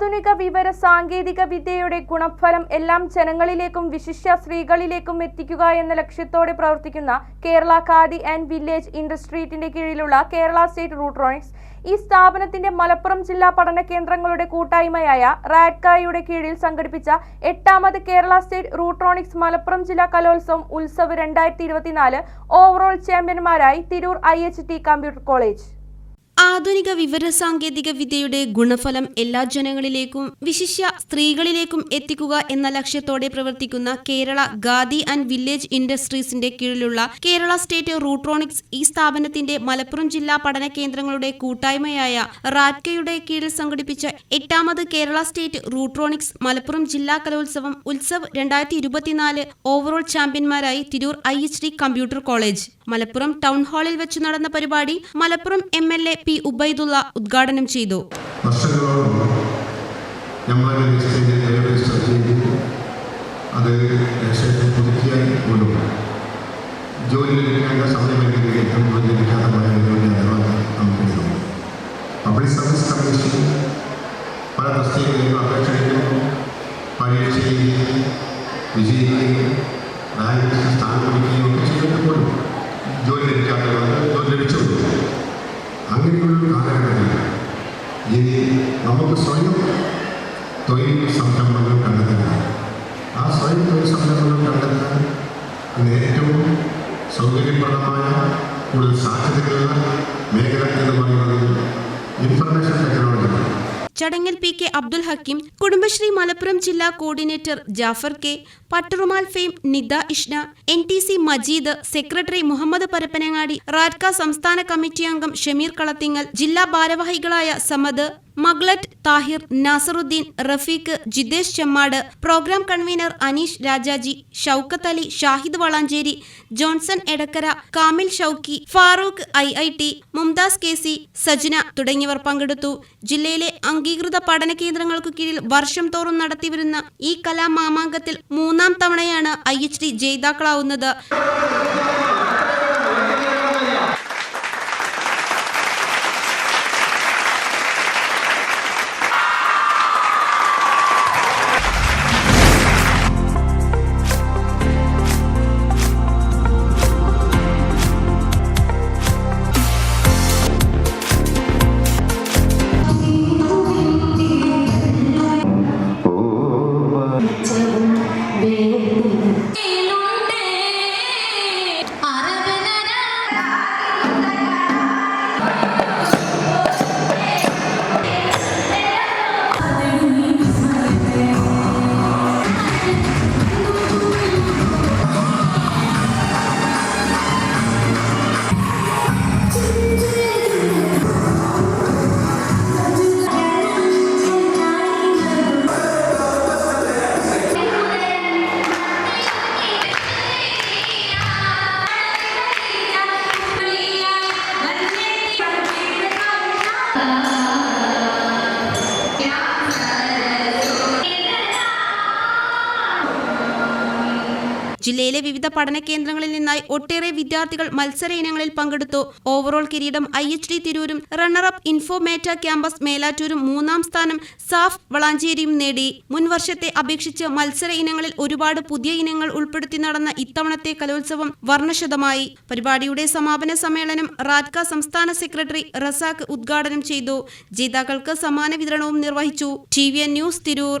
ആധുനിക വിവര സാങ്കേതിക വിദ്യയുടെ ഗുണഫലം എല്ലാം ജനങ്ങളിലേക്കും വിശിഷ്യ സ്ത്രീകളിലേക്കും എത്തിക്കുക എന്ന ലക്ഷ്യത്തോടെ പ്രവർത്തിക്കുന്ന കേരള ഖാദി ആൻഡ് വില്ലേജ് ഇൻഡസ്ട്രീറ്റിന്റെ കീഴിലുള്ള കേരള സ്റ്റേറ്റ് റൂട്രോണിക്സ് ഈ സ്ഥാപനത്തിന്റെ മലപ്പുറം ജില്ലാ പഠന കേന്ദ്രങ്ങളുടെ കൂട്ടായ്മയായ റാഡ്കായുടെ കീഴിൽ സംഘടിപ്പിച്ച എട്ടാമത് കേരള സ്റ്റേറ്റ് റൂട്രോണിക്സ് മലപ്പുറം ജില്ലാ കലോത്സവം ഉത്സവ് രണ്ടായിരത്തി ഓവറോൾ ചാമ്പ്യന്മാരായി തിരൂർ ഐ കമ്പ്യൂട്ടർ കോളേജ്. ആധുനിക വിവര സാങ്കേതിക വിദ്യയുടെ ഗുണഫലം എല്ലാ ജനങ്ങളിലേക്കും വിശിഷ്യ സ്ത്രീകളിലേക്കും എത്തിക്കുക എന്ന ലക്ഷ്യത്തോടെ പ്രവർത്തിക്കുന്ന കേരള ഗാദി ആൻഡ് വില്ലേജ് ഇൻഡസ്ട്രീസിന്റെ കീഴിലുള്ള കേരള സ്റ്റേറ്റ് റൂട്രോണിക്സ് ഈ സ്ഥാപനത്തിന്റെ മലപ്പുറം ജില്ലാ പഠന കേന്ദ്രങ്ങളുടെ കൂട്ടായ്മയായ റാറ്റ്കയുടെ കീഴിൽ സംഘടിപ്പിച്ച എട്ടാമത് കേരള സ്റ്റേറ്റ് റൂട്രോണിക്സ് മലപ്പുറം ജില്ലാ കലോത്സവം ഉത്സവ് രണ്ടായിരത്തി ഇരുപത്തിനാല് overall ചാമ്പ്യന്മാരായി Tirur I H D computer college. Malappuram town ഹാളിൽ വെച്ച് നടന്ന പരിപാടി Malappuram M L A P Ubaidullah ഉദ്ഘാടനം ചെയ്തു. അത് പുതുക്കിയായി കൊണ്ടുപോകും ജോലി ലഭിക്കേണ്ട സമയമെങ്കിൽ ഏറ്റവും കൂടുതൽ ലഭിക്കാത്തമായ ജോലി നിലവാരം നമുക്കുണ്ട് പബ്ലിക് സർവീസ് കമ്മീഷൻ പല തസ്തികകളിലും അപേക്ഷ പരീക്ഷ വിജയിക്കുകയും റാങ്ക് സ്ഥാനം പിടിക്കുകയും ഒക്കെ ചെയ്തിട്ട് പോലും ജോലി ലഭിക്കാത്തവർക്ക് ജോലി ലഭിച്ചുള്ളൂ അങ്ങനെയുള്ള കാലഘട്ടത്തിൽ ഇനി നമുക്ക് സ്വയം തൊഴിൽ സംരംഭങ്ങൾ കണ്ടെത്തുക ആ സ്വയം തൊഴിൽ സംരംഭങ്ങൾ കണ്ടെത്താൻ ഏറ്റവും സൗകര്യപ്രദമായ കൂടുതൽ സാധ്യതകളുള്ള മേഖല എന്ന് പറയുന്നത് ഇൻഫർമേഷൻ ടെക്നോളജി ചടങ്ങിൽ പി കെ അബ്ദുൽ ഹക്കീം കുടുംബശ്രീ മലപ്പുറം ജില്ലാ coordinator Jafar K പട്ടറുമാൽ fame Nida Ishna N T C Majeed secretary Muhammad Parappanangadi റാറ്റ്ക സംസ്ഥാന കമ്മിറ്റി അംഗം ഷമീർ കളത്തിങ്ങൽ ജില്ലാ ഭാരവാഹികളായ Samad മഗ്ലറ്റ് Thahir Nasaruddin Rafeeq Jithesh Chemmad programme convener Aneesh Rajaji Shoukath Ali Shahid Valanchery Johnson Edakkara Kamil Shouki Farooq I I T Mumtaz K C Sajna തുടങ്ങിയവർ പങ്കെടുത്തു. ജില്ലയിലെ അംഗീകൃത പഠന കേന്ദ്രങ്ങൾക്കു കീഴിൽ വർഷം തോറും നടത്തിവരുന്ന ഈ കലാമാമാങ്കത്തിൽ മൂന്നാം തവണയാണ് ഐ എച്ച് ഡി ജേതാക്കളാവുന്നത്. ജില്ലയിലെ വിവിധ പഠന കേന്ദ്രങ്ങളിൽ നിന്നായി ഒട്ടേറെ വിദ്യാർത്ഥികൾ മത്സര ഇനങ്ങളിൽ പങ്കെടുത്തു. ഓവറോൾ കിരീടം ഐ എച്ച് ഡി തിരൂരും റണ്ണറപ്പ് ഇൻഫോമേറ്റ ക്യാമ്പസ് മേലാറ്റൂരും മൂന്നാം സ്ഥാനം സാഫ് വളാഞ്ചേരിയും നേടി. മുൻ വർഷത്തെ അപേക്ഷിച്ച് മത്സര ഇനങ്ങളിൽ ഒരുപാട് പുതിയ ഇനങ്ങൾ ഉൾപ്പെടുത്തി നടന്ന ഇത്തവണത്തെ കലോത്സവം വർണശതമായി. പരിപാടിയുടെ സമാപന സമ്മേളനം റാറ്റ്ക സംസ്ഥാന സെക്രട്ടറി റസാഖ് ഉദ്ഘാടനം ചെയ്തു. ജേതാക്കൾക്ക് സമ്മാന വിതരണവും നിർവഹിച്ചു. T V N news Tirur.